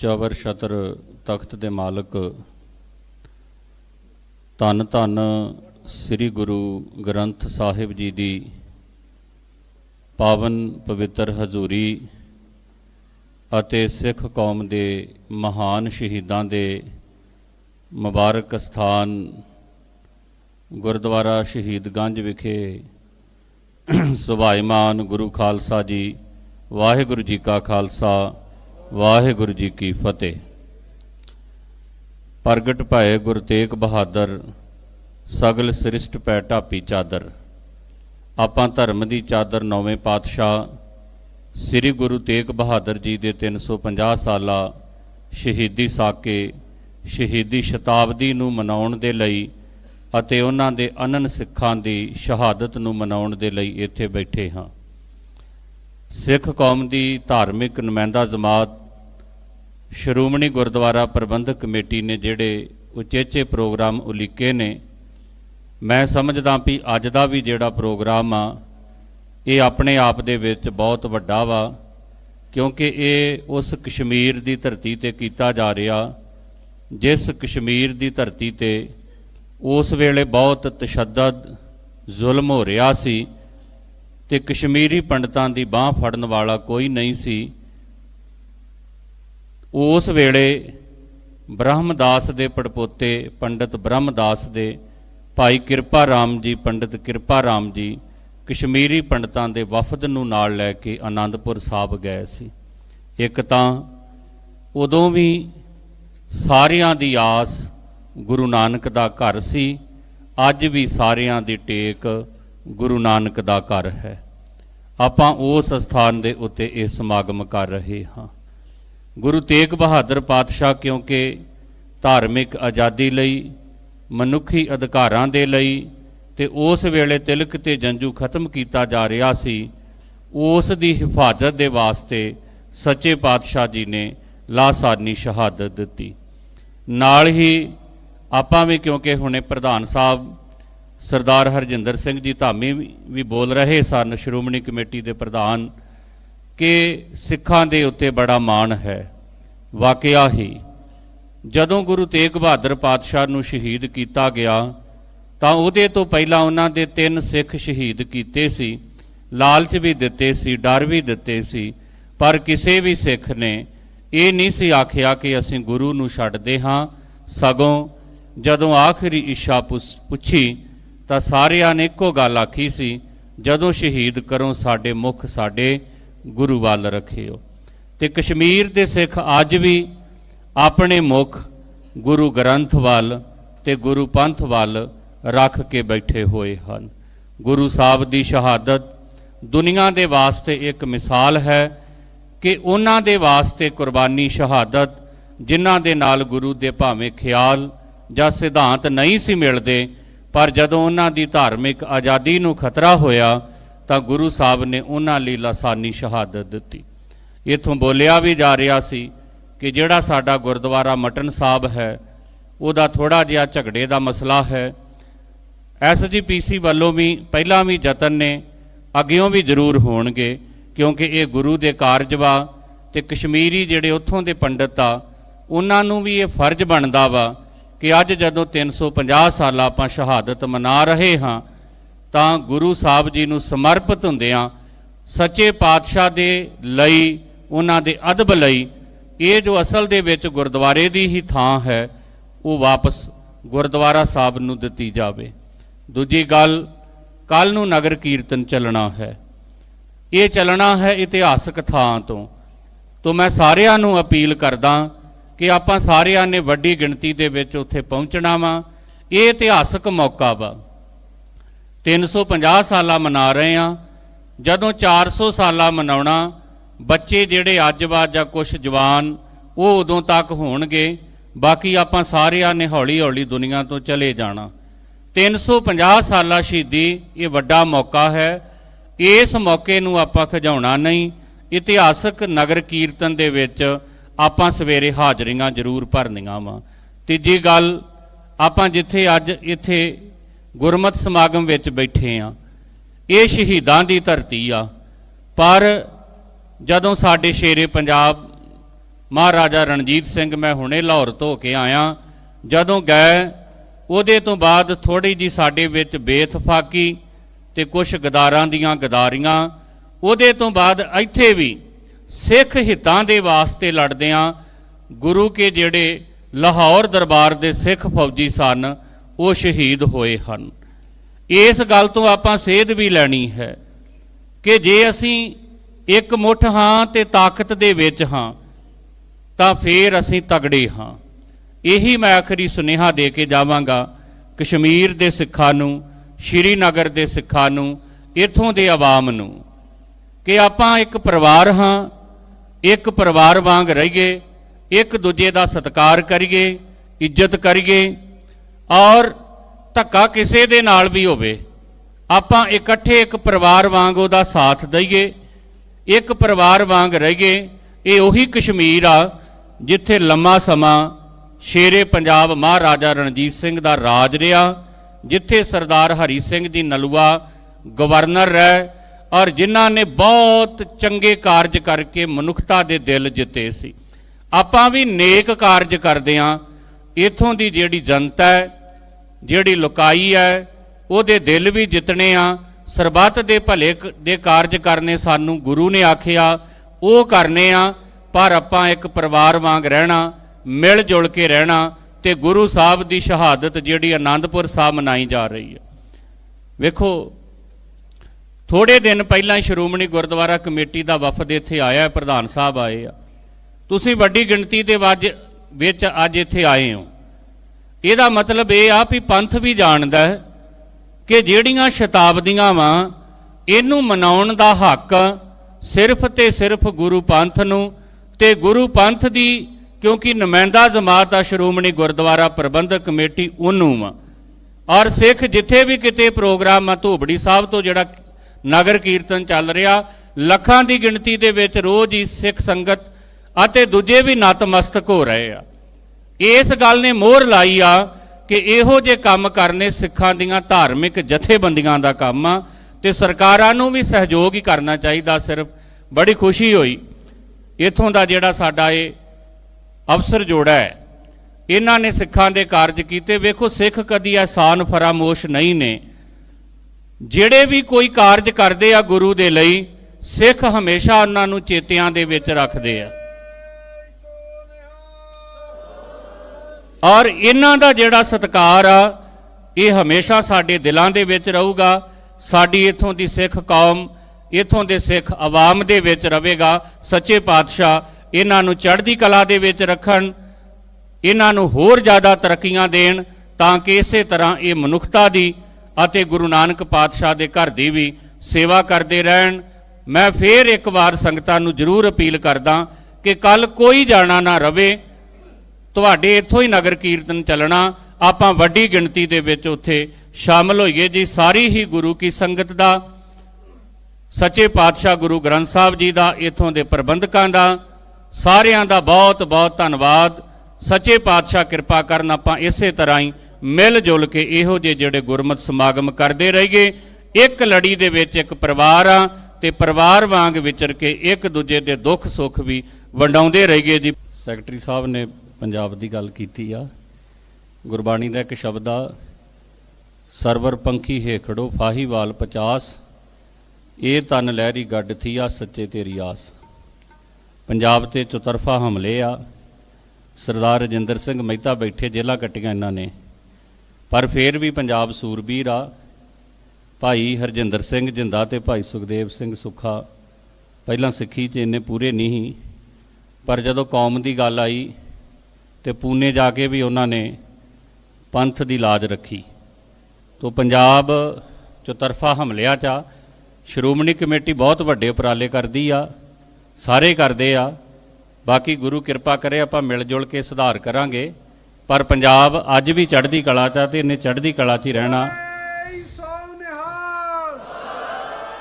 ਚਵਰ ਛਤਰ ਤਖਤ ਦੇ ਮਾਲਕ, ਧੰਨ ਧੰਨ ਸ੍ਰੀ ਗੁਰੂ ਗ੍ਰੰਥ ਸਾਹਿਬ ਜੀ ਦੀ ਪਾਵਨ ਪਵਿੱਤਰ ਹਜ਼ੂਰੀ ਅਤੇ ਸਿੱਖ ਕੌਮ ਦੇ ਮਹਾਨ ਸ਼ਹੀਦਾਂ ਦੇ ਮੁਬਾਰਕ ਸਥਾਨ ਗੁਰਦੁਆਰਾ ਸ਼ਹੀਦਗੰਜ ਵਿਖੇ ਸੁਭਾਈਮਾਨ ਗੁਰੂ ਖਾਲਸਾ ਜੀ, ਵਾਹਿਗੁਰੂ ਜੀ ਕਾ ਖਾਲਸਾ ਵਾਹਿਗੁਰੂ ਜੀ ਕੀ ਫਤਿਹ। ਪ੍ਰਗਟ ਭਏ ਗੁਰ ਤੇਗ ਬਹਾਦਰ, ਸਗਲ ਸ੍ਰਿਸ਼ਟ ਪੈ ਢਾਪੀ ਚਾਦਰ। ਆਪਾਂ ਧਰਮ ਦੀ ਚਾਦਰ ਨੌਵੇਂ ਪਾਤਸ਼ਾਹ ਸ੍ਰੀ ਗੁਰੂ ਤੇਗ ਬਹਾਦਰ ਜੀ ਦੇ 350 ਸਾਲਾ ਸ਼ਹੀਦੀ ਸਾਕੇ, ਸ਼ਹੀਦੀ ਸ਼ਤਾਬਦੀ ਨੂੰ ਮਨਾਉਣ ਦੇ ਲਈ ਅਤੇ ਉਹਨਾਂ ਦੇ ਅਨਨ ਸਿੱਖਾਂ ਦੀ ਸ਼ਹਾਦਤ ਨੂੰ ਮਨਾਉਣ ਦੇ ਲਈ ਇੱਥੇ ਬੈਠੇ ਹਾਂ। ਸਿੱਖ ਕੌਮ ਦੀ ਧਾਰਮਿਕ ਨੁਮਾਇੰਦਾ ਜਮਾਤ ਸ਼੍ਰੋਮਣੀ ਗੁਰਦੁਆਰਾ ਪ੍ਰਬੰਧਕ ਕਮੇਟੀ ਨੇ ਜਿਹੜੇ ਉਚੇਚੇ ਪ੍ਰੋਗਰਾਮ ਉਲੀਕੇ ਨੇ, ਮੈਂ ਸਮਝਦਾ ਵੀ ਅੱਜ ਦਾ ਵੀ ਜਿਹੜਾ ਪ੍ਰੋਗਰਾਮ ਆ, ਇਹ ਆਪਣੇ ਆਪ ਦੇ ਵਿੱਚ ਬਹੁਤ ਵੱਡਾ ਵਾ, ਕਿਉਂਕਿ ਇਹ ਉਸ ਕਸ਼ਮੀਰ ਦੀ ਧਰਤੀ ਤੇ ਕੀਤਾ ਜਾ ਰਿਹਾ, ਜਿਸ ਕਸ਼ਮੀਰ ਦੀ ਧਰਤੀ ਤੇ ਉਸ ਵੇਲੇ ਬਹੁਤ ਤਸ਼ੱਦਦ, ਜ਼ੁਲਮ ਹੋ ਰਿਹਾ ਸੀ ਤੇ ਕਸ਼ਮੀਰੀ ਪੰਡਤਾਂ ਦੀ ਬਾਹ ਫੜਨ ਵਾਲਾ ਕੋਈ ਨਹੀਂ ਸੀ। ਉਸ ਵੇਲੇ ਬ੍ਰਹਮਦਾਸ ਦੇ ਪੜਪੋਤੇ ਪੰਡਿਤ ਬ੍ਰਹਮਦਾਸ ਦੇ ਭਾਈ ਕਿਰਪਾ ਰਾਮ ਜੀ, ਪੰਡਿਤ ਕਿਰਪਾ ਰਾਮ ਜੀ ਕਸ਼ਮੀਰੀ ਪੰਡਤਾਂ ਦੇ ਵਫਦ ਨੂੰ ਨਾਲ ਲੈ ਕੇ ਆਨੰਦਪੁਰ ਸਾਹਿਬ ਗਏ ਸੀ। ਇੱਕ ਤਾਂ ਉਦੋਂ ਵੀ ਸਾਰਿਆਂ ਦੀ ਆਸ ਗੁਰੂ ਨਾਨਕ ਦਾ ਘਰ ਸੀ, ਅੱਜ ਵੀ ਸਾਰਿਆਂ ਦੀ ਟੇਕ ਗੁਰੂ ਨਾਨਕ ਦਾ ਘਰ ਹੈ। ਆਪਾਂ ਉਸ ਸਥਾਨ ਦੇ ਉੱਤੇ ਇਹ ਸਮਾਗਮ ਕਰ ਰਹੇ ਹਾਂ। ਗੁਰੂ ਤੇਗ ਬਹਾਦਰ ਪਾਤਸ਼ਾਹ ਕਿਉਂਕਿ ਧਾਰਮਿਕ ਆਜ਼ਾਦੀ ਲਈ, ਮਨੁੱਖੀ ਅਧਿਕਾਰਾਂ ਦੇ ਲਈ ਤੇ ਉਸ ਵੇਲੇ ਤਿਲਕ ਤੇ ਜੰਜੂ ਖਤਮ ਕੀਤਾ ਜਾ ਰਿਹਾ ਸੀ, ਉਸ ਦੀ ਹਿਫਾਜ਼ਤ ਦੇ ਵਾਸਤੇ ਸੱਚੇ ਪਾਤਸ਼ਾਹ ਜੀ ਨੇ ਲਾਸਾਨੀ ਸ਼ਹਾਦਤ ਦਿੱਤੀ। ਨਾਲ ਹੀ ਆਪਾਂ ਵੀ ਕਿਉਂਕਿ ਹੁਣੇ ਪ੍ਰਧਾਨ ਸਾਹਿਬ ਸਰਦਾਰ ਹਰਜਿੰਦਰ ਸਿੰਘ ਜੀ ਧਾਮੀ ਵੀ- ਵੀ ਬੋਲ ਰਹੇ ਸਨ, ਸ਼੍ਰੋਮਣੀ ਕਮੇਟੀ ਦੇ ਪ੍ਰਧਾਨ ਕਿ ਸਿੱਖਾਂ ਦੇ ਉੱਤੇ ਬੜਾ ਮਾਣ ਹੈ। ਵਾਕਿਆ ਹੀ, ਜਦੋਂ ਗੁਰੂ ਤੇਗ ਬਹਾਦਰ ਪਾਤਸ਼ਾਹ ਨੂੰ ਸ਼ਹੀਦ ਕੀਤਾ ਗਿਆ, ਤਾਂ ਉਹਦੇ ਤੋਂ ਪਹਿਲਾਂ ਉਹਨਾਂ ਦੇ ਤਿੰਨ ਸਿੱਖ ਸ਼ਹੀਦ ਕੀਤੇ ਸੀ, ਲਾਲਚ ਵੀ ਦਿੱਤੇ ਸੀ, ਡਰ ਵੀ ਦਿੱਤੇ ਸੀ, ਪਰ ਕਿਸੇ ਵੀ ਸਿੱਖ ਨੇ ਇਹ ਨਹੀਂ ਸੀ ਆਖਿਆ ਕਿ ਅਸੀਂ ਗੁਰੂ ਨੂੰ ਛੱਡਦੇ ਹਾਂ। ਸਗੋਂ ਜਦੋਂ ਆਖਰੀ ਇੱਛਾ ਪੁੱਛ- ਪੁੱਛੀ, ਤਾਂ ਸਾਰਿਆਂ ਨੇ ਇੱਕੋ ਗੱਲ ਆਖੀ ਸੀ, ਜਦੋਂ ਸ਼ਹੀਦ ਕਰੋ ਸਾਡੇ ਮੁਖ ਸਾਡੇ ਗੁਰੂ ਵੱਲ ਰੱਖਿਓ। ਤੇ ਕਸ਼ਮੀਰ ਦੇ ਸਿੱਖ ਅੱਜ ਵੀ ਆਪਣੇ ਮੁਖ ਗੁਰੂ ਗ੍ਰੰਥ ਵੱਲ ਤੇ ਗੁਰੂ ਪੰਥ ਵੱਲ ਰੱਖ ਕੇ ਬੈਠੇ ਹੋਏ ਹਨ। ਗੁਰੂ ਸਾਹਿਬ ਦੀ ਸ਼ਹਾਦਤ ਦੁਨੀਆ ਦੇ ਵਾਸਤੇ ਇੱਕ ਮਿਸਾਲ ਹੈ ਕਿ ਉਹਨਾਂ ਦੇ ਵਾਸਤੇ ਕੁਰਬਾਨੀ ਸ਼ਹਾਦਤ ਜਿਨ੍ਹਾਂ ਦੇ ਨਾਲ ਗੁਰੂ ਦੇ ਭਾਵੇਂ ਖਿਆਲ ਜਾਂ ਸਿਧਾਂਤ ਨਹੀਂ ਸੀ ਮਿਲਦੇ, ਪਰ ਜਦੋਂ ਉਹਨਾਂ ਦੀ ਧਾਰਮਿਕ ਆਜ਼ਾਦੀ ਨੂੰ ਖਤਰਾ ਹੋਇਆ ਤਾਂ ਗੁਰੂ ਸਾਹਿਬ ਨੇ ਉਹਨਾਂ ਲਈ ਲਾਸਾਨੀ ਸ਼ਹਾਦਤ ਦਿੱਤੀ। ਇਥੋਂ ਬੋਲਿਆ ਵੀ ਜਾ ਰਿਹਾ ਸੀ ਕਿ ਜਿਹੜਾ ਸਾਡਾ ਗੁਰਦੁਆਰਾ ਮਟਨ ਸਾਹਿਬ ਹੈ, ਉਹਦਾ ਥੋੜਾ ਜਿਹਾ ਝਗੜੇ ਦਾ ਮਸਲਾ ਹੈ। ਐਸਜੀਪੀਸੀ ਵੱਲੋਂ ਵੀ ਪਹਿਲਾਂ ਵੀ ਯਤਨ ਨੇ, ਅੱਗਿਓਂ ਵੀ ਜ਼ਰੂਰ ਹੋਣਗੇ, ਕਿਉਂਕਿ ਇਹ ਗੁਰੂ ਦੇ ਕਾਰਜ ਵਾ ਤੇ ਕਸ਼ਮੀਰੀ ਜਿਹੜੇ ਉੱਥੋਂ ਦੇ ਪੰਡਤ ਆ, ਉਹਨਾਂ ਨੂੰ ਵੀ ਇਹ ਫਰਜ਼ ਬਣਦਾ ਵਾ ਕਿ ਅੱਜ ਜਦੋਂ 350 ਸਾਲ ਆਪਾਂ ਸ਼ਹਾਦਤ ਮਨਾ ਰਹੇ ਹਾਂ ਤਾਂ ਗੁਰੂ ਸਾਹਿਬ ਜੀ ਨੂੰ ਸਮਰਪਿਤ ਹੁੰਦਿਆਂ ਸੱਚੇ ਪਾਤਸ਼ਾਹ ਦੇ ਲਈ, ਉਹਨਾਂ ਦੇ ਅਦਬ ਲਈ, ਇਹ ਜੋ ਅਸਲ ਦੇ ਵਿੱਚ ਗੁਰਦੁਆਰੇ ਦੀ ਹੀ ਥਾਂ ਹੈ, ਉਹ ਵਾਪਸ ਗੁਰਦੁਆਰਾ ਸਾਹਿਬ ਨੂੰ ਦਿੱਤੀ ਜਾਵੇ। ਦੂਜੀ ਗੱਲ, ਕੱਲ ਨੂੰ ਨਗਰ ਕੀਰਤਨ ਚੱਲਣਾ ਹੈ। ਇਹ ਚੱਲਣਾ ਹੈ ਇਤਿਹਾਸਕ ਥਾਂ ਤੋਂ। ਤੋਂ ਮੈਂ ਸਾਰਿਆਂ ਨੂੰ ਅਪੀਲ ਕਰਦਾ ਕਿ ਆਪਾਂ ਸਾਰਿਆਂ ਨੇ ਵੱਡੀ ਗਿਣਤੀ ਦੇ ਵਿੱਚ ਉੱਥੇ ਪਹੁੰਚਣਾ ਵਾ। ਇਹ ਇਤਿਹਾਸਕ ਮੌਕਾ ਵਾ। 350 ਸਾਲਾ ਮਨਾ ਰਹੇ ਆ ਜਦੋਂ 400 ਸਾਲਾ ਮਨਾਉਣਾ, ਬੱਚੇ ਜਿਹੜੇ ਅੱਜ ਵਾ ਜਾਂ ਕੁਝ ਜਵਾਨ, ਉਹ ਉਦੋਂ ਤੱਕ ਹੋਣਗੇ। ਬਾਕੀ ਆਪਾਂ ਸਾਰਿਆਂ ਨੇ ਹੌਲੀ ਹੌਲੀ ਦੁਨੀਆ ਤੋਂ ਚਲੇ ਜਾਣਾ। 350 ਸਾਲਾ ਸ਼ਹੀਦੀ, ਇਹ ਵੱਡਾ ਮੌਕਾ ਹੈ। ਇਸ ਮੌਕੇ ਨੂੰ ਆਪਾਂ ਖਜਾਉਣਾ ਨਹੀਂ। ਇਤਿਹਾਸਕ ਨਗਰ ਕੀਰਤਨ ਦੇ ਵਿੱਚ ਆਪਾਂ ਸਵੇਰੇ ਹਾਜ਼ਰੀਆਂ ਜ਼ਰੂਰ ਭਰਨੀਆਂ ਵਾ। ਤੀਜੀ ਗੱਲ, ਆਪਾਂ ਜਿੱਥੇ ਅੱਜ ਇੱਥੇ ਗੁਰਮਤ ਸਮਾਗਮ ਵਿੱਚ ਬੈਠੇ ਆ। ਇਹ ਸ਼ਹੀਦਾਂ ਦੀ ਧਰਤੀ ਆ। ਪਰ ਜਦੋਂ ਸਾਡੇ ਸ਼ੇਰੇ ਪੰਜਾਬ ਮਹਾਰਾਜਾ ਰਣਜੀਤ ਸਿੰਘ, ਮੈਂ ਹੁਣੇ ਲਾਹੌਰ ਤੋਂ ਕੇ ਆਇਆ, ਜਦੋਂ ਗਏ, ਉਹਦੇ ਤੋਂ ਬਾਅਦ ਥੋੜੀ ਜੀ ਸਾਡੇ ਵਿੱਚ ਬੇਇਤਫਾਕੀ ਤੇ ਕੁਝ ਗਦਾਰਾਂ ਦੀਆਂ ਗਦਾਰੀਆਂ, ਉਹਦੇ ਤੋਂ ਬਾਅਦ ਇੱਥੇ ਵੀ ਸਿੱਖ ਹਿੱਤਾਂ ਦੇ ਵਾਸਤੇ ਲੜਦਿਆਂ ਗੁਰੂ ਕੇ ਜਿਹੜੇ ਲਾਹੌਰ ਦਰਬਾਰ ਦੇ ਸਿੱਖ ਫੌਜੀ ਸਨ ਉਹ ਸ਼ਹੀਦ ਹੋਏ ਹਨ। ਇਸ ਗੱਲ ਤੋਂ ਆਪਾਂ ਸੇਧ ਵੀ ਲੈਣੀ ਹੈ ਕਿ ਜੇ ਅਸੀਂ ਇੱਕ ਮੁੱਠ ਹਾਂ ਤੇ ਤਾਕਤ ਦੇ ਵਿੱਚ ਹਾਂ, ਤਾਂ ਫੇਰ ਅਸੀਂ ਤਗੜੇ ਹਾਂ। ਇਹੀ ਮੈਂ ਆਖਰੀ ਸੁਨੇਹਾ ਦੇ ਕੇ ਜਾਵਾਂਗਾ ਕਸ਼ਮੀਰ ਦੇ ਸਿੱਖਾਂ ਨੂੰ, ਸ਼੍ਰੀਨਗਰ ਦੇ ਸਿੱਖਾਂ ਨੂੰ, ਇੱਥੋਂ ਦੇ ਆਵਾਮ ਨੂੰ ਕਿ ਆਪਾਂ ਇੱਕ ਪਰਿਵਾਰ ਹਾਂ, ਇੱਕ ਪਰਿਵਾਰ ਵਾਂਗ ਰਹੀਏ, ਇੱਕ ਦੂਜੇ ਦਾ ਸਤਿਕਾਰ ਕਰੀਏ, ਇੱਜ਼ਤ ਕਰੀਏ ਔਰ ਧੱਕਾ ਕਿਸੇ ਦੇ ਨਾਲ ਵੀ ਹੋਵੇ, ਆਪਾਂ ਇਕੱਠੇ ਇੱਕ ਪਰਿਵਾਰ ਵਾਂਗ ਉਹਦਾ ਸਾਥ ਦਈਏ, ਇੱਕ ਪਰਿਵਾਰ ਵਾਂਗ ਰਹੀਏ, ਇਹ ਉਹੀ ਕਸ਼ਮੀਰ ਆ ਜਿੱਥੇ ਲੰਮਾ ਸਮਾਂ ਸ਼ੇਰੇ ਪੰਜਾਬ ਮਹਾਰਾਜਾ ਰਣਜੀਤ ਸਿੰਘ ਦਾ ਰਾਜ ਰਿਹਾ, ਜਿੱਥੇ ਸਰਦਾਰ ਹਰੀ ਸਿੰਘ ਜੀ ਨਲੂਆ ਗਵਰਨਰ ਰਹਿ ਔਰ ਜਿਨ੍ਹਾਂ ਨੇ ਬਹੁਤ ਚੰਗੇ ਕਾਰਜ ਕਰਕੇ ਮਨੁੱਖਤਾ ਦੇ ਦਿਲ ਜਿੱਤੇ ਸੀ। ਆਪਾਂ ਵੀ ਨੇਕ ਕਾਰਜ ਕਰਦੇ ਆਂ, ਇਥੋਂ ਦੀ ਜਿਹੜੀ ਜਨਤਾ ਹੈ ਜਿਹੜੀ ਲੁਕਾਈ ਹੈ, ਉਹਦੇ ਦਿਲ ਵੀ ਜਿੱਤਣੇ ਆ। ਸਰਬੱਤ ਦੇ ਭਲੇ ਕ- ਦੇ ਕਾਰਜ ਕਰਨੇ ਸਾਨੂੰ ਗੁਰੂ ਨੇ ਆਖਿਆ, ਉਹ ਕਰਨੇ ਆ, ਪਰ ਆਪਾਂ ਇੱਕ ਪਰਿਵਾਰ ਵਾਂਗ ਰਹਿਣਾ ਮਿਲ ਜੁਲ ਕੇ ਰਹਿਣਾ, ਤੇ ਗੁਰੂ ਸਾਹਿਬ ਦੀ ਸ਼ਹਾਦਤ ਜਿਹੜੀ ਆਨੰਦਪੁਰ ਸਾਹਿਬ ਮਨਾਈ ਜਾ ਰਹੀ ਹੈ। ਵੇਖੋ ਥੋੜੇ ਦਿਨ ਪਹਿਲਾਂ ਸ਼੍ਰੋਮਣੀ ਗੁਰਦੁਆਰਾ ਕਮੇਟੀ ਦਾ ਵਫਦ ਇੱਥੇ ਆਇਆ ਹੈ ਪ੍ਰਧਾਨ ਸਾਹਿਬ ਆਏ ਆ। ਤੁਸੀਂ ਵੱਡੀ ਗਿਣਤੀ ਦੇ ਵੱਜ, ਵਿੱਚ ਅੱਜ ਇੱਥੇ ਆਏ ਹੋ। ਇਹਦਾ ਮਤਲਬ ਇਹ ਆ ਵੀ ਪੰਥ ਵੀ ਜਾਣਦਾ ਹੈ ਕਿ ਜਿਹੜੀਆਂ ਸ਼ਤਾਬਦੀਆਂ ਵਾਂ, ਇਹਨੂੰ ਮਨਾਉਣ ਦਾ ਹੱਕ ਸਿਰਫ ਤੇ ਸਿਰਫ ਗੁਰੂ ਪੰਥ ਨੂੰ ਤੇ ਗੁਰੂ ਪੰਥ ਦੀ, ਕਿਉਂਕਿ ਨੁਮਾਇੰਦਾ ਜਮਾਤ ਆ ਸ਼੍ਰੋਮਣੀ ਗੁਰਦੁਆਰਾ ਪ੍ਰਬੰਧਕ ਕਮੇਟੀ ਉਹਨੂੰ ਵਾ। ਔਰ ਸਿੱਖ ਜਿੱਥੇ ਵੀ ਕਿਤੇ ਪ੍ਰੋਗਰਾਮ ਆ, ਧੋਬੜੀ ਸਾਹਿਬ ਤੋਂ ਜਿਹੜਾ ਨਗਰ ਕੀਰਤਨ ਚੱਲ ਰਿਹਾ, ਲੱਖਾਂ ਦੀ ਗਿਣਤੀ ਦੇ ਵਿੱਚ ਰੋਜ਼ ਹੀ ਸਿੱਖ ਸੰਗਤ ਅਤੇ ਦੂਜੇ ਵੀ ਨਤਮਸਤਕ ਹੋ ਰਹੇ ਆ। ਇਸ ਗੱਲ ਨੇ ਮੋਹਰ ਲਾਈ ਆ ਕਿ ਇਹੋ ਜੇ ਕੰਮ ਕਰਨੇ ਸਿੱਖਾਂ ਦੀਆਂ ਧਾਰਮਿਕ ਜਥੇਬੰਦੀਆਂ ਦਾ ਕੰਮ ਆ ਤੇ ਸਰਕਾਰਾਂ ਨੂੰ ਵੀ ਸਹਿਯੋਗ ਹੀ ਕਰਨਾ ਚਾਹੀਦਾ ਸਿਰਫ। ਬੜੀ ਖੁਸ਼ੀ ਹੋਈ। ਇਥੋਂ ਦਾ ਜਿਹੜਾ ਸਾਡਾ ਇਹ ਅਫਸਰ ਜੋੜਾ ਹੈ, ਇਹਨਾਂ ਨੇ ਸਿੱਖਾਂ ਦੇ ਕਾਰਜ ਕੀਤੇ। ਵੇਖੋ, ਸਿੱਖ ਕਦੀ ਆਸਾਨ ਫਰਾਮੋਸ਼ ਨਹੀਂ ਨੇ। ਜਿਹੜੇ ਵੀ ਕੋਈ ਕਾਰਜ ਕਰਦੇ ਆ ਗੁਰੂ ਦੇ ਲਈ, ਸਿੱਖ ਹਮੇਸ਼ਾ ਉਹਨਾਂ ਨੂੰ ਚੇਤਿਆਂ ਦੇ ਵਿੱਚ ਰੱਖਦੇ ਆ। ਔਰ ਇਹਨਾਂ ਦਾ ਜਿਹੜਾ ਸਤਕਾਰ ਆ, ਇਹ ਹਮੇਸ਼ਾ ਸਾਡੇ ਦਿਲਾਂ ਦੇ ਵਿੱਚ ਰਹੂਗਾ, ਸਾਡੀ ਇਥੋਂ ਦੀ ਸਿੱਖ ਕੌਮ, ਇਥੋਂ ਦੇ ਸਿੱਖ ਆਵਾਮ ਦੇ ਵਿੱਚ ਰਹੇਗਾ, ਸੱਚੇ ਪਾਤਸ਼ਾਹ, ਇਹਨਾਂ ਨੂੰ ਚੜ੍ਹਦੀ ਕਲਾ ਦੇ ਵਿੱਚ ਰੱਖਣ, ਇਹਨਾਂ ਨੂੰ ਹੋਰ ਜ਼ਿਆਦਾ ਤਰੱਕੀਆਂ ਦੇਣ, ਤਾਂ ਕਿ ਇਸੇ ਤਰ੍ਹਾਂ ਇਹ ਮਨੁੱਖਤਾ ਦੀ ਅਤੇ ਗੁਰੂ ਨਾਨਕ ਪਾਤਸ਼ਾਹ ਦੇ ਘਰ ਦੀ ਵੀ ਸੇਵਾ ਕਰਦੇ ਰਹਿਣ। ਮੈਂ ਫੇਰ ਇੱਕ ਵਾਰ ਸੰਗਤਾਂ ਨੂੰ ਜ਼ਰੂਰ ਅਪੀਲ ਕਰਦਾ ਕਿ ਕੱਲ ਕੋਈ ਜਾਣਾ ਨਾ ਰਵੇ ਤੁਹਾਡੇ ਇੱਥੋਂ ਹੀ ਨਗਰ ਕੀਰਤਨ ਚੱਲਣਾ, ਆਪਾਂ ਵੱਡੀ ਗਿਣਤੀ ਦੇ ਵਿੱਚ ਉੱਥੇ ਸ਼ਾਮਲ ਹੋਈਏ। ਜੀ, ਸਾਰੀ ਹੀ ਗੁਰੂ ਕੀ ਸੰਗਤ ਦਾ, ਸੱਚੇ ਪਾਤਸ਼ਾਹ ਗੁਰੂ ਗ੍ਰੰਥ ਸਾਹਿਬ ਜੀ ਦਾ, ਇੱਥੋਂ ਦੇ ਪ੍ਰਬੰਧਕਾਂ ਦਾ, ਸਾਰਿਆਂ ਦਾ ਬਹੁਤ ਬਹੁਤ ਧੰਨਵਾਦ। ਸੱਚੇ ਪਾਤਸ਼ਾਹ ਕਿਰਪਾ ਕਰਨ ਆਪਾਂ ਇਸੇ ਤਰ੍ਹਾਂ ਹੀ ਮਿਲ ਜੁਲ ਕੇ ਇਹੋ ਜਿਹੇ ਜਿਹੜੇ ਗੁਰਮਤ ਸਮਾਗਮ ਕਰਦੇ ਰਹੀਏ। ਇੱਕ ਲੜੀ ਦੇ ਵਿੱਚ ਇੱਕ ਪਰਿਵਾਰ ਆ ਤੇ ਪਰਿਵਾਰ ਵਾਂਗ ਵਿਚਰ ਕੇ ਇੱਕ ਦੂਜੇ ਦੇ ਦੁੱਖ ਸੁੱਖ ਵੀ ਵੰਡਾਉਂਦੇ ਰਹੀਏ। ਜੀ, ਸੈਕਟਰੀ ਸਾਹਿਬ ਨੇ ਪੰਜਾਬ ਦੀ ਗੱਲ ਕੀਤੀ ਆ ਗੁਰਬਾਣੀ ਦਾ ਇੱਕ ਸ਼ਬਦ ਆ ਸਰਵਰ ਪੰਖੀ ਹੇਖੜੋ ਫਾਹੀਵਾਲ 50 ਇਹ ਤਨ ਲਹਿਰੀ ਗੱਡ ਥੀ ਆ ਸੱਚੇ ਤੇਰੀ ਆਸ। ਪੰਜਾਬ ਤੇ ਚੁਤਰਫਾ ਹਮਲੇ ਆ ਸਰਦਾਰ ਰਜਿੰਦਰ ਸਿੰਘ ਮਹਿਤਾ ਬੈਠੇ ਜੇਲਾ ਕੱਟੀਆਂ ਇਹਨਾਂ ਨੇ ਪਰ ਫੇਰ ਵੀ ਪੰਜਾਬ ਸੂਰਬੀਰ ਆ ਭਾਈ ਹਰਜਿੰਦਰ ਸਿੰਘ ਜਿੰਦਾ ਤੇ ਭਾਈ ਸੁਖਦੇਵ ਸਿੰਘ ਸੁੱਖਾ ਪਹਿਲਾਂ ਸਿੱਖੀ 'ਚ ਇੰਨੇ ਪੂਰੇ ਨਹੀਂ ਸੀ, ਪਰ ਜਦੋਂ ਕੌਮ ਦੀ ਗੱਲ ਆਈ ਤੇ ਪੂਨੇ ਜਾ ਕੇ ਵੀ ਉਹਨਾਂ ਨੇ ਪੰਥ ਦੀ ਲਾਜ ਰੱਖੀ। ਤੋ ਪੰਜਾਬ ਚੁਤਰਫਾ ਹਮਲਿਆਂ 'ਚ ਆ। ਸ਼੍ਰੋਮਣੀ ਕਮੇਟੀ ਬਹੁਤ ਵੱਡੇ ਉਪਰਾਲੇ ਕਰਦੀ ਆ, ਸਾਰੇ ਕਰਦੇ ਆ। ਬਾਕੀ ਗੁਰੂ ਕਿਰਪਾ ਕਰੇ ਆਪਾਂ ਮਿਲ ਜੁਲ ਕੇ ਸੁਧਾਰ ਕਰਾਂਗੇ। ਪਰ ਪੰਜਾਬ ਅੱਜ ਵੀ ਚੜ੍ਹਦੀ ਕਲਾ 'ਚ ਆ ਤੇ ਇਹਨੇ ਚੜ੍ਹਦੀ ਕਲਾ 'ਚ ਹੀ ਰਹਿਣਾ।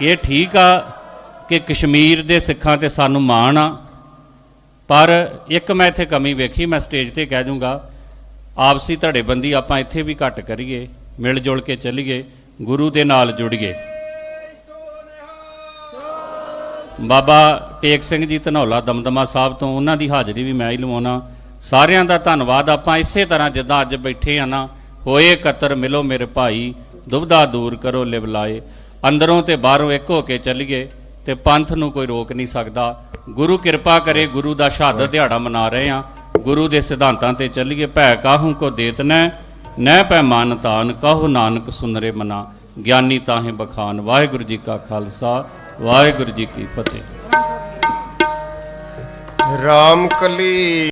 ਇਹ ਠੀਕ ਆ ਕਿ ਕਸ਼ਮੀਰ ਦੇ ਸਿੱਖਾਂ ਤੇ ਸਾਨੂੰ ਮਾਣ ਆ। ਪਰ ਇੱਕ ਮੈਂ ਇੱਥੇ ਕਮੀ ਵੇਖੀ, ਮੈਂ ਸਟੇਜ ਤੇ ਕਹਿ ਦੂੰਗਾ, ਆਪਸੀ ਧੜੇਬੰਦੀ ਆਪਾਂ ਇੱਥੇ ਵੀ ਘੱਟ ਕਰੀਏ ਮਿਲ ਜੁਲ ਕੇ ਚੱਲੀਏ, ਗੁਰੂ ਦੇ ਨਾਲ ਜੁੜੀਏ। ਬਾਬਾ ਟੇਕ ਸਿੰਘ ਜੀ ਧਨੌਲਾ ਦਮਦਮਾ ਸਾਹਿਬ ਤੋਂ ਉਹਨਾਂ ਦੀ ਹਾਜ਼ਰੀ ਵੀ ਮੈਂ ਹੀ ਲਵਾਉਣਾ। ਸਾਰਿਆਂ ਦਾ ਧੰਨਵਾਦ। ਆਪਾਂ ਇਸੇ ਤਰ੍ਹਾਂ ਜਿੱਦਾਂ ਅੱਜ ਬੈਠੇ ਆ ਨਾ, ਹੋਏ ਕਤਰ ਮਿਲੋ ਮੇਰੇ ਭਾਈ ਦੁਬਦਾ ਦੂਰ ਕਰੋ, ਲਿਵ ਲਾਏ। ਅੰਦਰੋਂ ਤੇ ਬਾਹਰੋਂ ਇੱਕ ਹੋ ਕੇ ਚੱਲੀਏ ਤੇ ਪੰਥ ਨੂੰ ਕੋਈ ਰੋਕ ਨਹੀਂ ਸਕਦਾ। ਗੁਰੂ ਕਿਰਪਾ ਕਰੇ ਗੁਰੂ ਦਾ ਸ਼ਹਾਦਤ ਦਿਹਾੜਾ ਮਨਾ ਰਹੇ ਆ ਗੁਰੂ ਦੇ ਸਿਧਾਂਤਾਂ ਤੇ ਚੱਲੀਏ ਭੈ ਕਾਹੂ ਕੋ ਦੇਤ ਨੈ ਨੈ ਪੈ ਮਾਨ ਤਾਨ ਕਹੋ ਨਾਨਕ ਸੁਨਰੇ ਮਨਾ? ਗਿਆਨੀ ਤਾਹੇ ਬਖਾਨ ਵਾਹਿਗੁਰੂ ਜੀ ਕਾ ਖਾਲਸਾ ਵਾਹਿਗੁਰੂ ਜੀ ਕੀ ਫਤਿਹ। ਰਾਮ ਕਲੀ